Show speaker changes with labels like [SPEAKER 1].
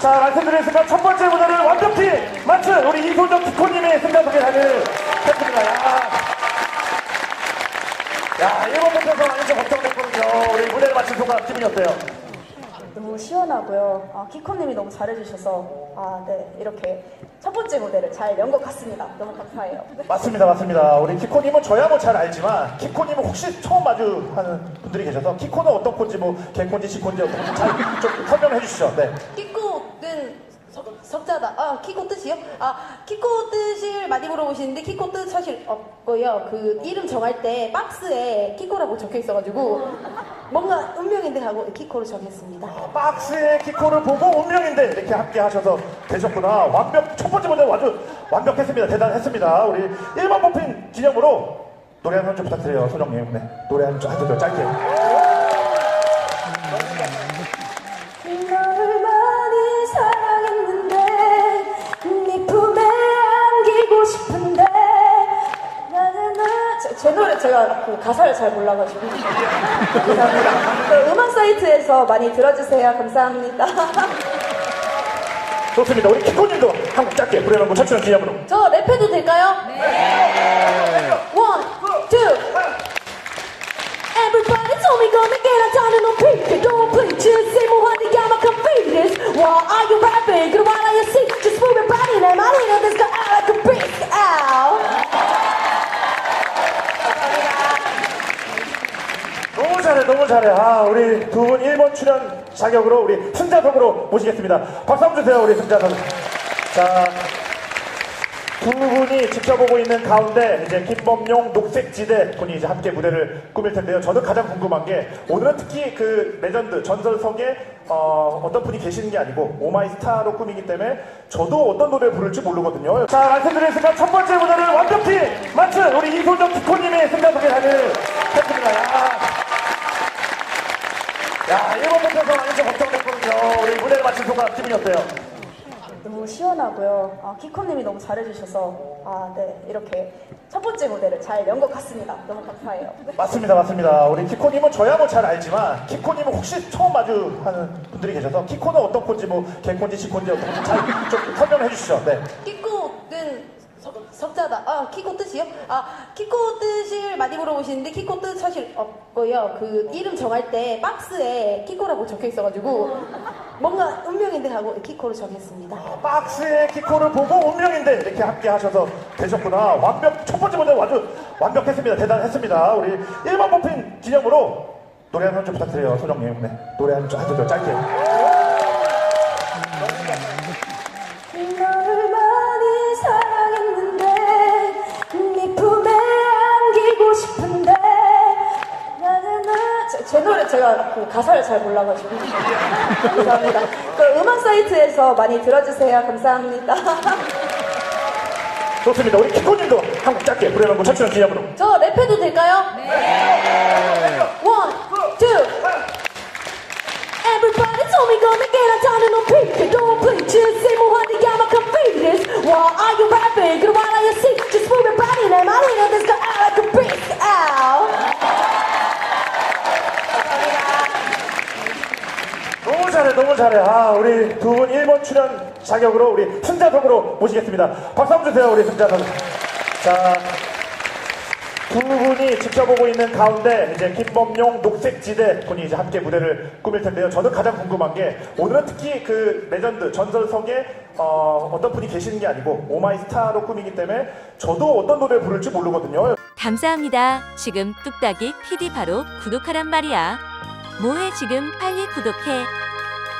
[SPEAKER 1] 자, 말씀드리겠습니다. 첫 번째 무대를 완벽히 마친 우리 이소정 기코님의 승자 소개를 했습니다. 야, 야, 일본 분께서 많이 좀 걱정됐거든요. 우리 무대를 마친 소감 기분이 어때요?
[SPEAKER 2] 너무 시원하고요. 아, 키코님이 너무 잘해주셔서 아, 네 이렇게 첫 번째 무대를 잘 연 것 같습니다. 너무 감사해요.
[SPEAKER 1] 맞습니다, 맞습니다. 우리 키코님은 저야 뭐 잘 알지만 키코님은 혹시 처음 마주하는 분들이 계셔서 키코는 어떤 콘지 뭐 개콘지 시콘지 어떤 건지 잘 좀 설명해 주시죠. 네.
[SPEAKER 3] 키코는 석, 석자다. 아, 키코 뜻이요? 아, 키코 뜻을 많이 물어보시는데 키코 뜻 사실 없고요. 그 이름 정할 때 박스에 키코라고 적혀 있어가지고 뭔가 운명인데 하고 키코로 정했습니다.
[SPEAKER 1] 박스의 키코를 보고 운명인데 이렇게 함께 하셔서 되셨구나. 완벽, 첫 번째 무대 아주 완벽했습니다. 대단했습니다. 우리 1번 뽑힌 기념으로 노래 한 번 좀 부탁드려요, 소정님. 네. 노래 한 번좀 짧게.
[SPEAKER 2] 제, 노래 제가 그 가사를 잘 몰라가지고 감사합니다. 그 음악 사이트에서 많이 들어주세요. 감사합니다.
[SPEAKER 1] 좋습니다. 우리 키코님도 한곡 짧게 부려놓고 철출한 기념으로.
[SPEAKER 3] 저 랩해도 될까요? 네. 원, 투.
[SPEAKER 2] Everybody told me gonna get a of people Don't preach
[SPEAKER 1] 잘해. 아, 우리 두 분 1번 출연 자격으로 우리 승자석으로 모시겠습니다. 박수 한번 주세요, 우리 승자석. 자, 두 분이 지켜보고 있는 가운데 이제 김범용 녹색지대 군이 이제 함께 무대를 꾸밀 텐데요. 저는 가장 궁금한 게 오늘은 특히 그 레전드 전설석에 어, 어떤 분이 계시는 게 아니고 오마이스타로 꾸미기 때문에 저도 어떤 노래를 부를지 모르거든요. 자 말씀드리겠습니다. 첫 번째 무대를 완벽히 마친 우리 이소정 기코님의 승자 소개를 했습니다. 야, 야 일본 분께서 많이 좀 걱정됐거든요. 마친 소감 기분이 어때요?
[SPEAKER 2] 너무 시원하고요. 아, 키코님이 너무 잘해주셔서 아, 네 이렇게 첫 번째 무대를 잘 연 것 같습니다. 너무 감사해요.
[SPEAKER 1] 맞습니다, 맞습니다. 우리 키코님은 저야 뭐 잘 알지만 키코님은 혹시 처음 마주하는 분들이 계셔서 키코는 어떤 콘지 뭐 개콘지 시콘지 어떤 건지 잘좀 설명해 주시죠. 네.
[SPEAKER 3] 키코는 석, 석자다. 아, 키코 뜻이요? 아, 키코 뜻을 많이 물어보시는데 키코 뜻 사실 없고요. 그 이름 정할 때 박스에 키코라고 적혀 있어가지고 뭔가 운명인데 하고 키코로 정했습니다.
[SPEAKER 1] 박스의 키코를 보고 운명인데 이렇게 함께 하셔서 되셨구나. 완벽 첫 번째 무대 아주 완벽했습니다. 대단했습니다. 우리 1번 뽑힌 기념으로 노래 한 번 좀 부탁드려요, 소정님. 네. 노래 한 번좀 짧게.
[SPEAKER 2] 노래 제가 그 가사를 잘 몰라가지고 감사합니다. 그 음악 사이트에서 많이 들어주세요. 감사합니다.
[SPEAKER 1] 좋습니다. 우리 키코님도 한곡 짧게 부려놓고 철출한 기념으로.
[SPEAKER 3] 저 랩해도 될까요? 네. 원, 투.
[SPEAKER 2] Everybody told me gonna get a ton of people Don't preach say 뭐하니 I'm a confidence Why are you rapping? 그럼
[SPEAKER 1] 잘해, 너무 잘해. 아, 우리 두 분 1번 출연 자격으로 우리 승자석으로 모시겠습니다. 박수 한번 주세요, 우리 승자석. 자, 두 분이 지켜보고 있는 가운데 이제 김범용 녹색지대 군이 이제 함께 무대를 꾸밀 텐데요. 저는 가장 궁금한 게 오늘은 특히 그 레전드 전설석에 어, 어떤 분이 계시는 게 아니고 오마이스타로 꾸미기 때문에 저도 어떤 노래를 부를지 모르거든요.
[SPEAKER 4] 감사합니다. 지금 뚝딱이 PD 바로 구독하란 말이야. 뭐해 지금 빨리 구독해.